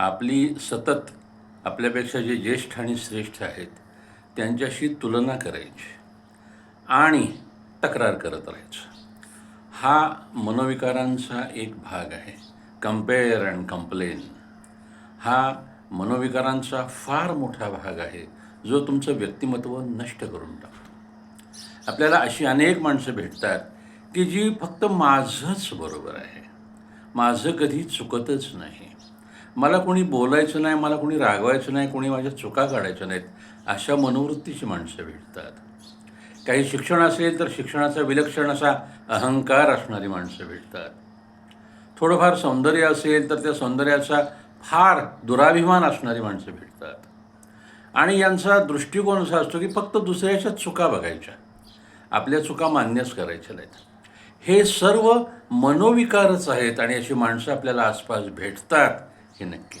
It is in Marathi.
आपली सतत आपल्यापेक्षा जे ज्येष्ठ आणि श्रेष्ठ आहेत त्यांच्याशी तुलना करायची आणि तक्रार करत राहायचं. हा मनोविकारांचा एक भाग आहे. कंपेअर अँड कंप्लेन हा मनोविकारांचा फार मोठा भाग आहे जो तुमचं व्यक्तिमत्व नष्ट करून टाकतो. आपल्याला अशी अनेक माणसं भेटतात की जी फक्त माझंच बरोबर आहे. माझं कधी चुकतच नाही. मला कोणी बोलायचं नाही मला कोणी रागवायचं नाही कोणी माझ्या चुका काढायच्या नाहीत अशा मनोवृत्तीची माणसं भेटतात. काही शिक्षण असेल तर शिक्षणाचा विलक्षण असा अहंकार असणारी माणसं भेटतात. थोडंफार सौंदर्य असेल तर त्या सौंदर्याचा फार दुराभिमान असणारी माणसं भेटतात. आणि यांचा दृष्टिकोन असा असतो की फक्त दुसऱ्याच्या चुका बघायच्या. आपल्या चुका मान्यच करायच्या नाहीत. हे सर्व मनोविकारच आहेत आणि अशी माणसं आपल्याला आसपास भेटतात. எனக்கு.